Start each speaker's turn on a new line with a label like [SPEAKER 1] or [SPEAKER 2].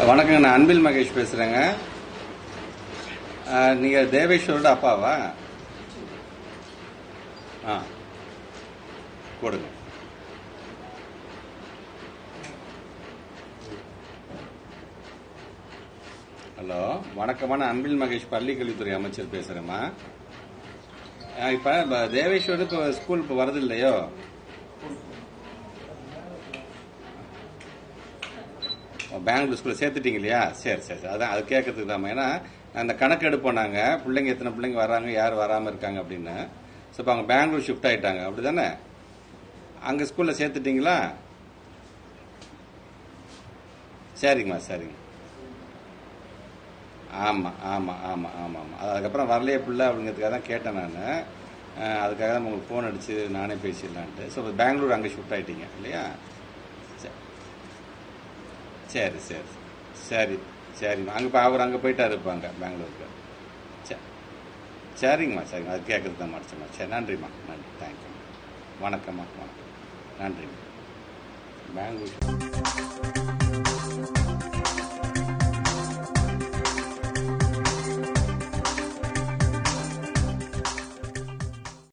[SPEAKER 1] வணக்கங்க நான் அன்பில் மகேஷ் பேசுகிறேங்க நீங்கள் தேவேஸ்வரோட அப்பாவா? ஆ கொடுங்க ஹலோ வணக்கமான அன்பில் மகேஷ் பள்ளிக்கல்வித்துறை அமைச்சர் பேசுகிறேம்மா இப்போ தேவேஸ்வர் இப்போ ஸ்கூல் இப்போ வரது பெங்களூர் ஸ்கூலில் சேர்த்துட்டீங்க இல்லையா சரி சரி சரி. அதான் அது கேட்கறதுக்கு தான். ஏன்னா அந்த கணக்கு எடுப்போம் நாங்கள் பிள்ளைங்க எத்தனை பிள்ளைங்க வராங்க யார் வராமல் இருக்காங்க அப்படின்னு. ஸோ இப்போ அவங்க பெங்களூர் ஷிஃப்ட் ஆகிட்டாங்க அப்படி தானே அங்கே ஸ்கூலில் சேர்த்துட்டிங்களா? சரிங்கம்மா சரிங்க. ஆமாம் ஆமாம் ஆமாம் ஆமாம் ஆமாம் அதுக்கப்புறம் வரலையே பிள்ளை அப்படிங்கிறதுக்காக தான் கேட்டேன் நான். அதுக்காக தான் உங்களுக்கு ஃபோன் அடித்து நானே பேசிடலான்ட்டு. ஸோ பெங்களூர் அங்கே ஷிஃப்ட் ஆகிட்டீங்க இல்லையா? சரி. சரி சரி. சரி சரிம்மா. அங்கே இப்போ அவர் அங்கே போயிட்டாரு இருப்பாங்க பெங்களூருக்கு. சரி சரிங்கம்மா சரிங்கம்மா. அது கேட்குறது தான் மடிச்சம்மா சரி நன்றிம்மா. நன்றி. தேங்க்யூ வணக்கம்மா வணக்கம். நன்றிம்மா. பெங்களூர்.